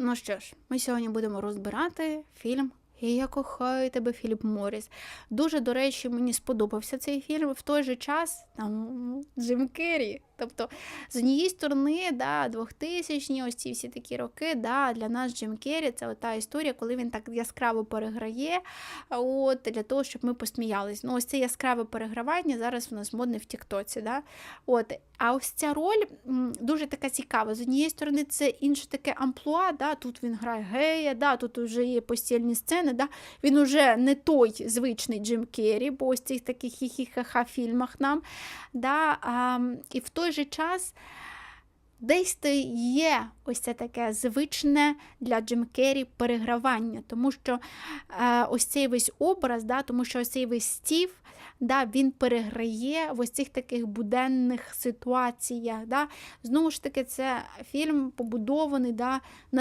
Ну що ж, ми сьогодні будемо розбирати фільм Я кохаю тебе Філіп Моріс. Дуже, до речі, мені сподобався цей фільм. В той же час там Джим Керрі. Тобто, з однієї сторони, да, 2000-ні, ось ці всі такі роки, да, для нас Джим Керрі це та історія, коли він так яскраво переграє, от, для того, щоб ми посміялись. Ну, ось це яскраве перегравання зараз в нас модне в Тіктоці. Да? От. А ось ця роль дуже така цікава. З однієї сторони, це інше таке амплуа, да? тут він грає гея, да? тут вже є постільні сцени. Да? Він уже не той звичний Джим Керрі, бо ось цих таких хі-хі-ха-ха фільмах нам. Да? А, і в той же час. Десь то є ось це таке звичне для Джим Керрі перегравання, тому що е, ось цей весь образ, да, тому що ось цей весь стів, да, він переграє в ось цих таких буденних ситуаціях. Да. Знову ж таки, це фільм побудований да, на